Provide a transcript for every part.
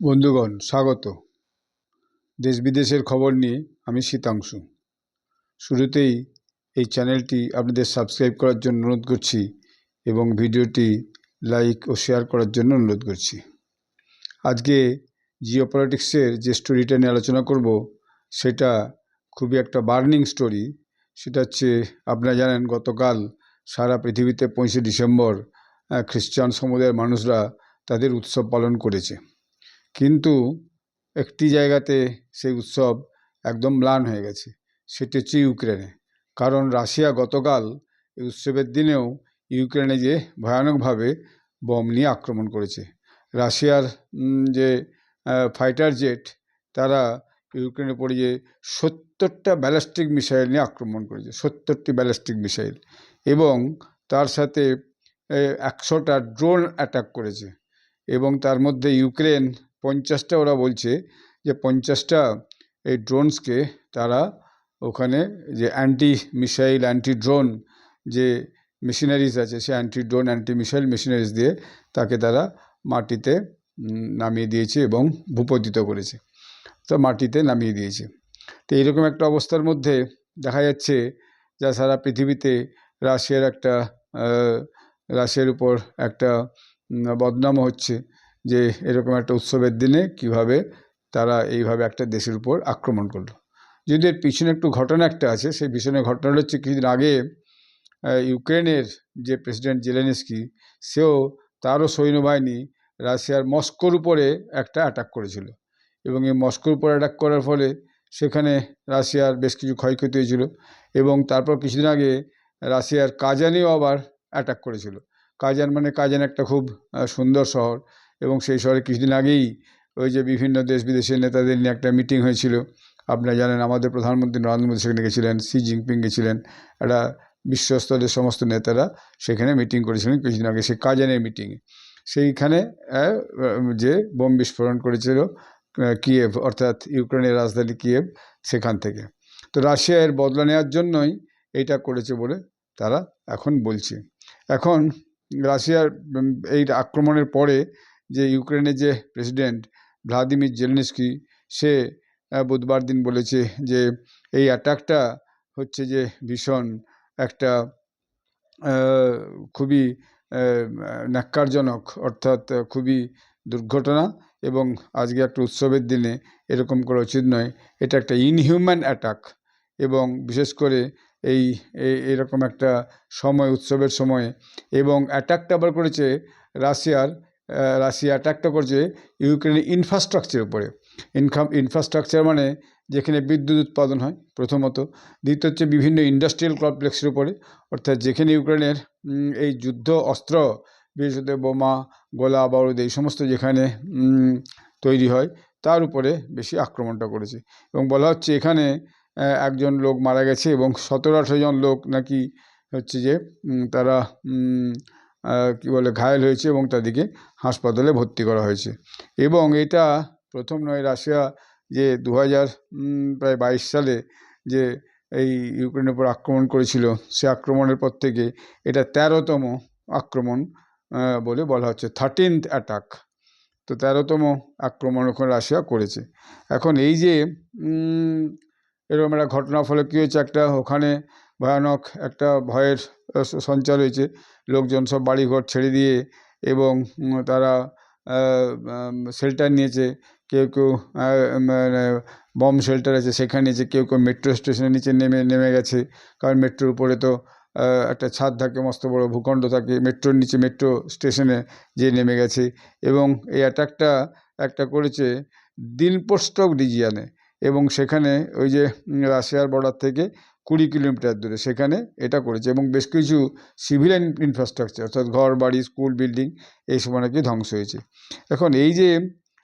বন্ধুগণ, স্বাগত। দেশ বিদেশের খবর নিয়ে আমি শীতাংশু। শুরুতেই এই চ্যানেলটি আপনাদের সাবস্ক্রাইব করার জন্য অনুরোধ করছি এবং ভিডিওটি লাইক ও শেয়ার করার জন্য অনুরোধ করছি। আজকে জিও পলিটিক্সের যে স্টোরিটা নিয়ে আলোচনা করব, সেটা খুবই একটা বার্নিং স্টোরি। সেটা হচ্ছে, আপনারা জানেন, গতকাল সারা পৃথিবীতে পঁচিশে ডিসেম্বর খ্রিস্টান সমুদায়ের মানুষরা তাদের উৎসব পালন করেছে। কিন্তু একটি জায়গাতে সেই উৎসব একদম ম্লান হয়ে গেছে। সেটি হচ্ছে ইউক্রেনে। কারণ রাশিয়া গতকাল এই উৎসবের দিনেও ইউক্রেনে যে ভয়ানকভাবে বম নিয়ে আক্রমণ করেছে। রাশিয়ার যে ফাইটার জেট, তারা ইউক্রেনে পড়ে যে সত্তরটা ব্যালিস্টিক মিসাইল নিয়ে আক্রমণ করেছে, সত্তরটি ব্যালিস্টিক মিসাইল। এবং তার সাথে একশোটা ড্রোন অ্যাটাক করেছে। এবং তার মধ্যে ইউক্রেন পঞ্চাশটা ওরা বলছে যে পঞ্চাশটা এই ড্রোনসকে তারা ওখানে যে অ্যান্টি মিসাইল অ্যান্টি ড্রোন যে মেশিনারিজ আছে, সে anti drone anti missile machineries দিয়ে তাকে তারা মাটিতে নামিয়ে দিয়েছে এবং ভূপতিত করেছে। তো মাটিতে নামিয়ে দিয়েছে। তো এইরকম একটা অবস্থার মধ্যে দেখা যাচ্ছে যা সারা পৃথিবীতে রাশিয়ার একটা রাশিয়ার উপর একটা বদনাম হচ্ছে। যে এরকম একটা উৎসবের দিনে কীভাবে তারা এইভাবে একটা দেশের উপর আক্রমণ করল। যদি এর পিছনে একটু ঘটনা একটা আছে, সেই পিছনে ঘটনাটা হচ্ছে কিছুদিন আগে ইউক্রেনের যে প্রেসিডেন্ট জেলেনস্কি, সেও তারও সৈন্যবাহিনী রাশিয়ার মস্কোর উপরে একটা অ্যাটাক করেছিল। এবং এই মস্কোর উপর অ্যাটাক করার ফলে সেখানে রাশিয়ার বেশ কিছু ক্ষয়ক্ষতি হয়েছিল এবং তারপর কিছুদিন আগে রাশিয়ার কাজানেও আবার অ্যাটাক করেছিল। কাজান মানে কাজান একটা খুব সুন্দর শহর। এবং সেই শহরে কিছুদিন আগেই ওই যে বিভিন্ন দেশ বিদেশের নেতাদের নিয়ে একটা মিটিং হয়েছিল। আপনারা জানেন আমাদের প্রধানমন্ত্রী নরেন্দ্র মোদী সেখানে গেছিলেন শি জিনপিং গেছিলেন, একটা বিশ্বস্তরের সমস্ত নেতারা সেখানে মিটিং করেছিলেন কিছুদিন আগে, সেই কাজানের মিটিংয়ে সেইখানে যে বোম বিস্ফোরণ করেছিল কিয়েভ অর্থাৎ ইউক্রেনের রাজধানী কিয়েভ সেখান থেকে। তো রাশিয়া এর বদলা নেওয়ার জন্যই এইটা করেছে বলে তারা এখন বলছে। এখন রাশিয়ার এই আক্রমণের পরে যে ইউক্রেনের যে প্রেসিডেন্ট ভ্লাদিমির জেলনিস্কি, সে বুধবার দিন বলেছে যে এই অ্যাটাকটা হচ্ছে যে ভীষণ একটা খুবই ন্যাক্কারজনক, অর্থাৎ খুবই দুর্ঘটনা এবং আজকে একটা উৎসবের দিনে এরকম করা উচিত নয়। এটা একটা ইনহিউম্যান অ্যাটাক এবং বিশেষ করে এই এরকম একটা সময়, উৎসবের সময়ে এবং অ্যাটাকটা আবার করেছে রাশিয়ার রাশিয়া অ্যাটাকটা করছে ইউক্রেনের ইনফ্রাস্ট্রাকচারের উপরে। ইনকাম ইনফ্রাস্ট্রাকচার মানে যেখানে বিদ্যুৎ উৎপাদন হয় প্রথমত। দ্বিতীয় হচ্ছে বিভিন্ন ইন্ডাস্ট্রিয়াল কমপ্লেক্সের উপরে। অর্থাৎ যেখানে ইউক্রেনের এই যুদ্ধ অস্ত্র বিশেষত বোমা, গোলা বারুদ এই সমস্ত যেখানে তৈরি হয়, তার উপরে বেশি আক্রমণটা করেছে। এবং বলা হচ্ছে এখানে একজন লোক মারা গেছে এবং সতেরো আঠেরো জন লোক নাকি হচ্ছে যে তারা কি বলে, ঘায়েল হয়েছে এবং তাদেরকে হাসপাতালে ভর্তি করা হয়েছে। এবং এটা প্রথম নয়, রাশিয়া যে দু হাজার প্রায় বাইশ সালে যে এই ইউক্রেনের উপর আক্রমণ করেছিল, সে আক্রমণের পর থেকে এটা তেরোতম আক্রমণ বলে বলা হচ্ছে থার্টিনথ অ্যাটাক তো তেরোতম আক্রমণ ওখানে রাশিয়া করেছে। এখন এই যে এরকম একটা ঘটনার ফলে কী হয়েছে একটা, ওখানে ভয়ানক একটা ভয়ের সঞ্চার হয়েছে। লোকজন সব বাড়িঘর ছেড়ে দিয়ে এবং তারা শেল্টার নিয়েছে। কেউ কেউ মানে বম শেল্টার আছে সেখানে নিয়েছে। কেউ কেউ মেট্রো স্টেশনের নিচে নেমে নেমে গেছে। কারণ মেট্রোর উপরে তো একটা ছাদ থাকে, মস্ত বড় ভূখণ্ড থাকে। মেট্রোর নিচে মেট্রো স্টেশনে যে নেমে গেছে। এবং এই অ্যাটাকটা একটা করেছে দিনপোস্টক রিজিয়ানে এবং সেখানে ওই যে রাশিয়ার বর্ডার থেকে কুড়ি কিলোমিটার দূরে সেখানে এটা করেছে এবং বেশ কিছু সিভিলিয়ান ইনফ্রাস্ট্রাকচার অর্থাৎ ঘর, বাড়ি স্কুল বিল্ডিং এই সময় নাকি ধ্বংস হয়েছে। এখন এই যে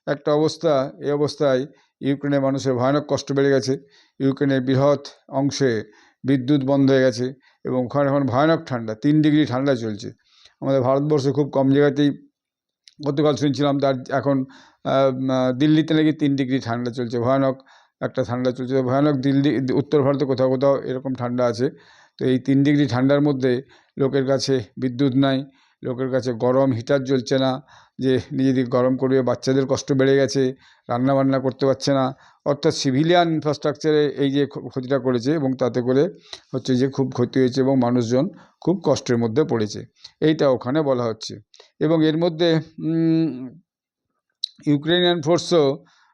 একটা অবস্থা, এই অবস্থায় ইউক্রেনের মানুষের ভয়ানক কষ্ট বেড়ে গেছে। ইউক্রেনের বৃহৎ অংশে বিদ্যুৎ বন্ধ হয়ে গেছে এবং ওখানে এখন ভয়ানক ঠান্ডা, তিন ডিগ্রি ঠান্ডা চলছে। আমাদের ভারতবর্ষে খুব কম জায়গাতেই গতকাল শুনছিলাম তার এখন দিল্লিতে নাকি তিন ডিগ্রি ঠান্ডা চলছে, ভয়ানক একটা ঠান্ডা চলছে। ভয়ানক দিল্লি, উত্তর ভারতে কোথাও কোথাও এরকম ঠান্ডা আছে। তো এই তিন ডিগ্রি ঠান্ডার মধ্যে লোকের কাছে বিদ্যুৎ নাই, লোকের কাছে গরম হিটার জ্বলছে না, যে নিজেদের গরম করবে, বাচ্চাদের কষ্ট বেড়ে গেছে রান্না বান্না করতে পারছে না। অর্থাৎ সিভিলিয়ান ইনফ্রাস্ট্রাকচারে এই যে ক্ষতিটা করেছে এবং তাতে করে হচ্ছে যে খুব ক্ষতি হয়েছে এবং মানুষজন খুব কষ্টের মধ্যে পড়েছে। এইটা ওখানে বলা হচ্ছে। এবং এর মধ্যে ইউক্রেনিয়ান ফোর্সও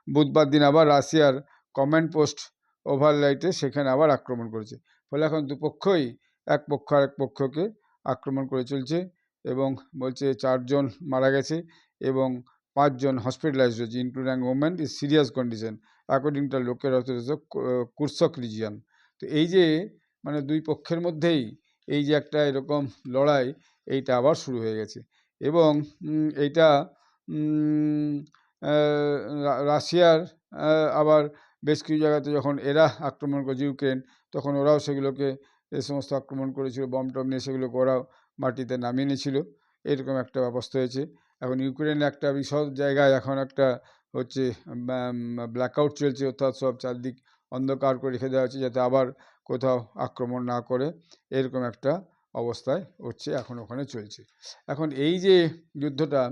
বুধবার দিন আবার রাশিয়ার কমান্ড পোস্ট ওভারলাইটে সেখানে আবার আক্রমণ করেছে। ফলে এখন দুপক্ষই এক পক্ষ আর এক পক্ষকে আক্রমণ করে চলছে এবং বলছে চারজন মারা গেছে এবং পাঁচজন হসপিটালাইজড হয়েছে including women is serious condition according to local Kursk region তো এই যে মানে দুই পক্ষের মধ্যেই এই যে একটা এরকম লড়াই, এইটা আবার শুরু হয়ে গেছে। এবং এইটা রাশিয়ার আবার বেশ কিছু জায়গাতে যখন এরা আক্রমণ করেছে ইউক্রেন, তখন ওরাও সেগুলোকে এ সমস্ত আক্রমণ করেছিল বম টম নিয়ে সেগুলোকে ওরাও মাটিতে নামিয়ে নিয়েছিল। এরকম একটা ব্যবস্থা হয়েছে। এখন ইউক্রেন একটা বিশদ জায়গায় এখন একটা হচ্ছে ব্ল্যাকআউট চলছে, অর্থাৎ সব চারদিক অন্ধকার করে রেখে দেওয়া হচ্ছে যাতে আবার কোথাও আক্রমণ না করে। এরকম একটা অবস্থায় হচ্ছে, এখন ওখানে চলছে। এখন এই যে যুদ্ধটা,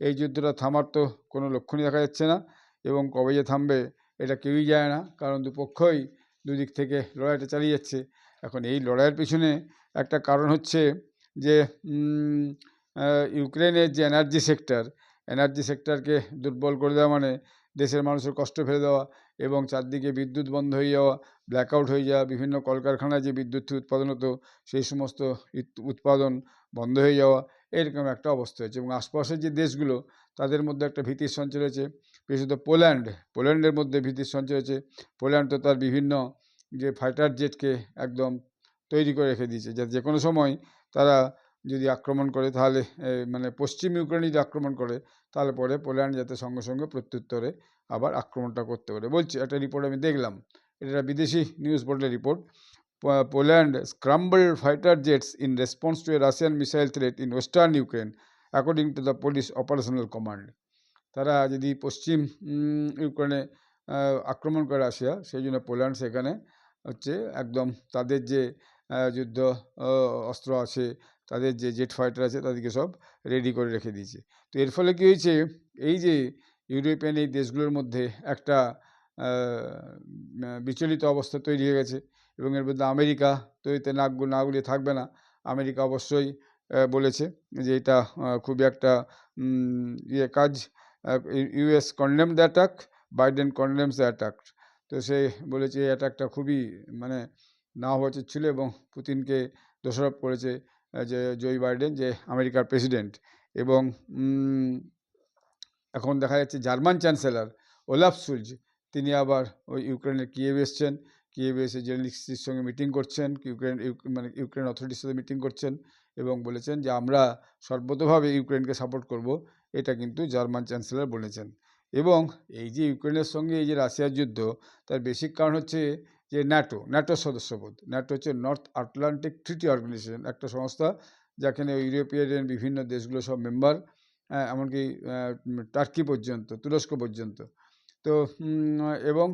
এই যুদ্ধটা থামার তো কোনো লক্ষণই দেখা যাচ্ছে না এবং কবে যে থামবে এটা কেউই যায় না। কারণ দুপক্ষই দুদিক থেকে লড়াইটা চালিয়ে যাচ্ছে। এখন এই লড়াইয়ের পিছনে একটা কারণ হচ্ছে যে ইউক্রেনের যে এনার্জি সেক্টর, এনার্জি সেক্টরকে দুর্বল করে দেওয়া মানে দেশের মানুষের কষ্ট ফেলে দেওয়া এবং চারদিকে বিদ্যুৎ বন্ধ হয়ে যাওয়া ব্ল্যাকআউট হয়ে যাওয়া, বিভিন্ন কলকারখানায় যে বিদ্যুৎ উৎপাদন হতো, সেই সমস্ত উৎপাদন বন্ধ হয়ে যাওয়া, এরকম একটা অবস্থা হয়েছে। এবং আশপাশের যে দেশগুলো, তাদের মধ্যে একটা ভীতির সঞ্চার হয়েছে। বিশেষত পোল্যান্ড। পোল্যান্ডের মধ্যে ভীতির সঞ্চয় হয়েছে। পোল্যান্ড তো তার বিভিন্ন যে ফাইটার জেটকে একদম তৈরি করে রেখে দিয়েছে। যাতে যে কোনো সময় তারা যদি আক্রমণ করে, তাহলে মানে পশ্চিম ইউক্রেন যদি আক্রমণ করে, তাহলে পরে পোল্যান্ড যাতে সঙ্গে সঙ্গে প্রত্যুত্তরে আবার আক্রমণটা করতে পারে। বলছি, একটা রিপোর্ট আমি দেখলাম। এটা বিদেশি নিউজ পোর্টালের report Poland scramble fighter jets in response to a Russian missile threat in western Ukraine according to the Polish operational command তারা যদি পশ্চিম ইউক্রেনে আক্রমণ করে রাশিয়া, সেই জন্য পোল্যান্ড সেখানে হচ্ছে একদম তাদের যে যুদ্ধ অস্ত্র আছে, তাদের যে জেট ফাইটার আছে, তাদেরকে সব রেডি করে রেখে দিয়েছে। তো এর ফলে কী হয়েছে? এই যে ইউরোপিয়ান এই দেশগুলোর মধ্যে একটা বিচলিত অবস্থা তৈরি হয়ে গেছে এবং এর মধ্যে আমেরিকা তো এতে নাক না গুলিয়ে থাকবে না। আমেরিকা অবশ্যই বলেছে যে এটা খুবই একটা ইয়ে কাজ US condemn the attack Biden condemns the attack তো সে বলেছে এই অ্যাটাকটা খুবই মানে না হওয়া উচিত ছিল এবং পুতিনকে দোষারোপ করেছে যে জয় বাইডেন যে আমেরিকার প্রেসিডেন্ট এবং এখন দেখা যাচ্ছে জার্মান চ্যান্সেলর ওলাফ সুলজ, তিনি আবার ওই ইউক্রেনের কিয়েভ এসছেন। কিয়েভ এসে জেলেনস্কির সঙ্গে মিটিং করছেন, ইউক্রেন মানে ইউক্রেন অথরিটির সাথে মিটিং করছেন এবং বলেছেন যে আমরা সর্বতোভাবে ইউক্রেনকে সাপোর্ট করব। এটা কিন্তু জার্মান চ্যান্সেলর বলেছেন। এবং এই যে ইউক্রেনের সঙ্গে এই যে রাশিয়ার যুদ্ধ, তার বেসিক কারণ হচ্ছে যে ন্যাটো ন্যাটোর সদস্যপদ। ন্যাটো হচ্ছে নর্থ আটলান্টিক ট্রিটি অর্গানাইজেশন, একটা সংস্থা যেখানে ইউরোপিয়ান বিভিন্ন দেশগুলো সব মেম্বার এমনকি টার্কি পর্যন্ত, তুরস্ক পর্যন্ত। তো এবং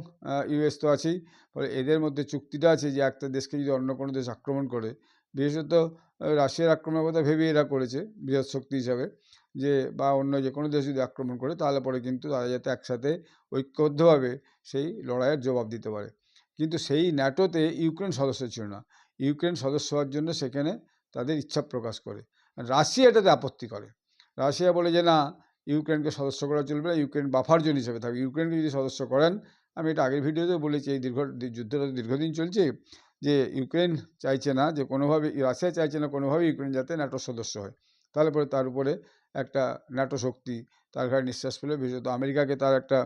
ইউএস তো আছেই। ফলে এদের মধ্যে চুক্তিটা আছে যে একটা দেশকে যদি অন্য কোনো দেশ আক্রমণ করে, বিশেষত রাশিয়ার আক্রমণের কথা ভেবেই এরা করেছে বৃহৎ শক্তি হিসাবে। যে, বা অন্য যে কোনো দেশ যদি আক্রমণ করে, তাহলে পরে কিন্তু তারা যাতে একসাথে ঐক্যবদ্ধভাবে সেই লড়াইয়ের জবাব দিতে পারে। কিন্তু সেই ন্যাটোতে ইউক্রেন সদস্য ছিল না। ইউক্রেন সদস্য হওয়ার জন্য সেখানে তাদের ইচ্ছা প্রকাশ করে। রাশিয়া এটাতে আপত্তি করে। রাশিয়া বলে যে, না, ইউক্রেনকে সদস্য করা চলবে না। ইউক্রেন বাফার জোন হিসেবে থাকবে ইউক্রেনকে যদি সদস্য করেন, আমি এটা আগের ভিডিওতেও বলেছি, এই দীর্ঘ, যুদ্ধটা দীর্ঘদিন চলছে, যে, ইউক্রেন চাইছে না যে, কোনোভাবে, রাশিয়া চাইছে না কোনোভাবে ইউক্রেন যাতে ন্যাটোর সদস্য হয়। তাহলে পরে তার উপরে একটা ন্যাটো শক্তি তার ঘাড়ে নিঃশ্বাস ফেলে বিশেষত আমেরিকাকে তার একটা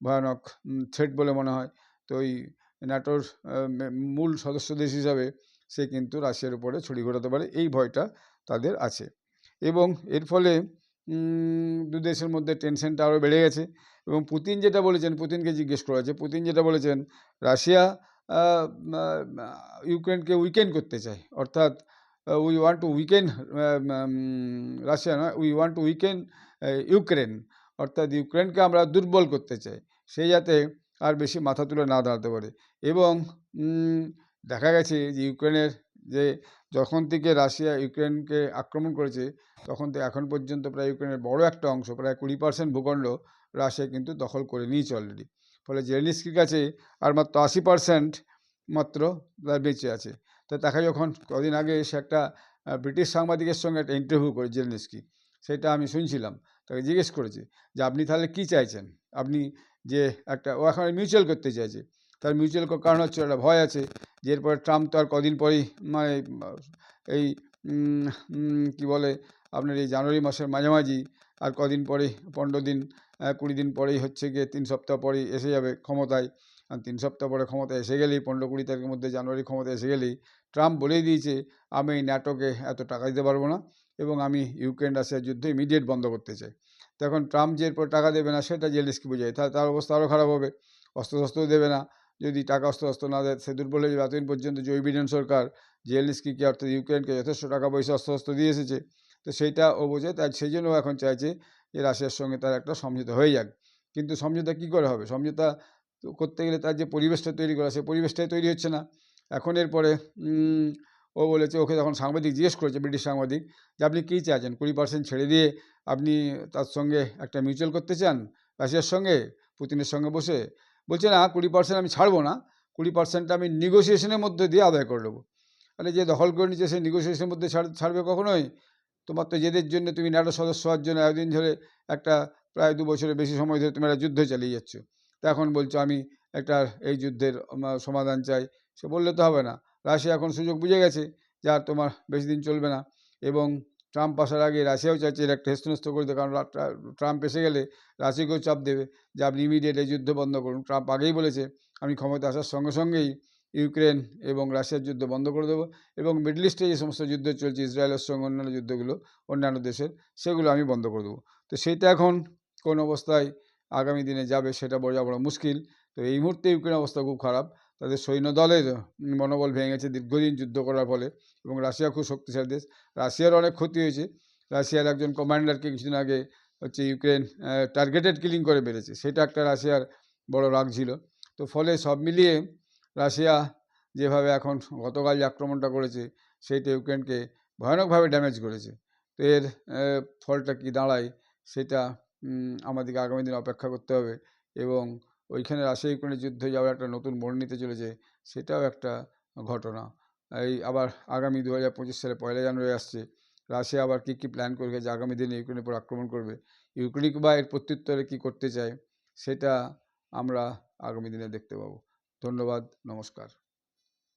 ভয়ানক থ্রেট বলে মনে হয়। তো ওই ন্যাটোর মূল সদস্য দেশ হিসাবে সে কিন্তু রাশিয়ার উপরে ছড়ি ঘোরাতে পারে। এই ভয়টা তাদের আছে। এবং এর ফলে দু দেশের মধ্যে টেনশনটা আরও বেড়ে গেছে। এবং পুতিন যেটা বলেছেন, পুতিনকে জিজ্ঞেস করা হয়েছে, পুতিন যেটা বলেছেন, রাশিয়া ইউক্রেনকে উইকেন্ড করতে চায়। অর্থাৎ we want to weaken Russia নয় we want to weaken Ukraine অর্থাৎ ইউক্রেনকে আমরা দুর্বল করতে চাই। সে যাতে আর বেশি মাথা তুলে না দাঁড়াতে পারে। এবং দেখা গেছে যে ইউক্রেনের যে যখন থেকে রাশিয়া ইউক্রেনকে আক্রমণ করেছে, তখন থেকে এখন পর্যন্ত প্রায় ইউক্রেনের বড় একটা অংশ, প্রায় কুড়ি পার্সেন্ট ভূখণ্ড রাশিয়া কিন্তু দখল করে নিয়েছে অলরেডি ফলে জেলেনস্কির কাছে আর মাত্র আশি পার্সেন্ট মাত্র তার বেঁচে আছে। তো তাকে যখন কদিন আগে সে একটা ব্রিটিশ সাংবাদিকের সঙ্গে একটা ইন্টারভিউ করে জেলেনস্কি, সেটা আমি শুনছিলাম। তাকে জিজ্ঞেস করেছে যে, আপনি তাহলে কি চাইছেন? আপনি যে একটা ও এখন মিউচুয়াল করতে চাইছে। তার মিউচুয়াল কারণ হচ্ছে একটা ভয় আছে যে, এরপরে ট্রাম্প তো আর কদিন পরেই মানে এই কি বলে, আপনার এই জানুয়ারি মাসের মাঝামাঝি আর কদিন পরেই, পনেরো দিন কুড়ি দিন পরেই হচ্ছে গিয়ে তিন সপ্তাহ পরেই এসে যাবে ক্ষমতায়। তিন সপ্তাহ পরে ক্ষমতা এসে গেলেই, পনেরো কুড়ি তারিখের মধ্যে জানুয়ারি ক্ষমতা এসে গেলেই ট্রাম্প বলেই দিয়েছে, আমি এই ন্যাটোকে এত টাকা দিতে পারব না এবং আমি ইউক্রেন রাশিয়ার যুদ্ধ ইমিডিয়েট বন্ধ করতে চাই। তো এখন ট্রাম্প যে এরপর টাকা দেবে না, সেটা জেলিসকে বোঝায়? তাহলে তার অবস্থা আরও খারাপ হবে। অস্ত্র শস্ত্রও দেবে না। যদি টাকা অস্ত্র অস্ত্র না দেয়, সে দুর্বল হয়ে যাবে। এতদিন পর্যন্ত জয় বিডেন সরকার জেলিসকিকে অর্থাৎ ইউক্রেনকে যথেষ্ট টাকা পয়সা অস্ত্র শস্ত্র দিয়ে এসেছে, তো সেইটা ও বোঝে তাই সেই জন্য এখন চাইছে যে রাশিয়ার সঙ্গে তার একটা সমঝোতা হয়ে যাক। কিন্তু সমঝোতা কী করে হবে? সমঝোতা তো করতে গেলে তার যে পরিবেশটা তৈরি করা, সেই পরিবেশটাই তৈরি হচ্ছে না। এখন এরপরে ও বলেছে, ওকে তখন সাংবাদিক জিজ্ঞেস করেছে, ব্রিটিশ সাংবাদিক, যে আপনি কী চাইছেন? কুড়ি পার্সেন্ট ছেড়ে দিয়ে আপনি তার সঙ্গে একটা মিউচুয়াল করতে চান? রাশিয়ার সঙ্গে? পুতিনের সঙ্গে বসে? বলছে, না, কুড়ি পার্সেন্ট আমি ছাড়বো না। কুড়ি পার্সেন্টটা আমি নেগোসিয়েশনের মধ্যে দিয়ে আদায় করে নেব। তাহলে যে দখল করে নিচ্ছে, সেই নেগোসিয়েশনের মধ্যে ছাড়, ছাড়বে কখনোই? তোমার তো যেদের জন্য তুমি ন্যাটো সদস্য হওয়ার জন্য এতদিন ধরে একটা, প্রায় দু বছরের বেশি সময় ধরে তুমি একটা যুদ্ধ চালিয়ে যাচ্ছ। তা এখন বলছো, আমি একটা এই যুদ্ধের সমাধান চাই। সে বললে, তো হবে না। রাশিয়া এখন সুযোগ বুঝে গেছে যে আর তোমার বেশি দিন চলবে না। এবং ট্রাম্প আসার আগে রাশিয়াও চাইছে এর একটা হেস্তনস্ত করে দেবে কারণ ট্রাম্প এসে গেলে রাশিয়াকেও চাপ দেবে যে, আপনি ইমিডিয়েট এই যুদ্ধ বন্ধ করুন। ট্রাম্প আগেই বলেছে, আমি ক্ষমতা আসার সঙ্গে সঙ্গেই ইউক্রেন এবং রাশিয়ার যুদ্ধ বন্ধ করে দেবো। এবং মিডল ইস্টে যে সমস্ত যুদ্ধ চলছে ইসরায়েলের সঙ্গে অন্যান্য যুদ্ধগুলো, অন্যান্য দেশের, সেগুলো আমি বন্ধ করে দেবো। তো সেইটা এখন কোন অবস্থায় আগামী দিনে যাবে সেটা বোঝা বড় মুশকিল। তো এই মুহূর্তে ইউক্রেন অবস্থা খুব খারাপ। তাদের সৈন্য দলের মনোবল ভেঙে গেছে দীর্ঘদিন যুদ্ধ করার ফলে এবং রাশিয়া খুব শক্তিশালী দেশ। রাশিয়ার অনেক ক্ষতি হয়েছে। রাশিয়ার একজন কমান্ডারকে কিছুদিন আগে হচ্ছে ইউক্রেন টার্গেটেড কিলিং করে বেড়েছে সেটা একটা রাশিয়ার বড় রাগ ছিল। তো ফলে সব মিলিয়ে রাশিয়া যেভাবে এখন গতকাল যে আক্রমণটা করেছে, সেইটা ইউক্রেনকে ভয়ানকভাবে ড্যামেজ করেছে। তো এর ফলটা কি দাঁড়ায়, সেটা আমাদেরকে আগামী দিনে অপেক্ষা করতে হবে। এবং ওইখানে রাশিয়া ইউক্রেনের যুদ্ধ যাওয়ার একটা নতুন মোড় নিতে চলেছে, সেটাও একটা ঘটনা। এই আবার আগামী দু হাজার পঁচিশ সালে পয়লা জানুয়ারি আসছে। রাশিয়া আবার কী কী প্ল্যান করবে যে আগামী দিনে ইউক্রেনের উপর আক্রমণ করবে? ইউক্রেনিক বা এর প্রত্যুত্তরে কী করতে চায়, সেটা আমরা আগামী দিনে দেখতে পাবো। ধন্যবাদ, নমস্কার।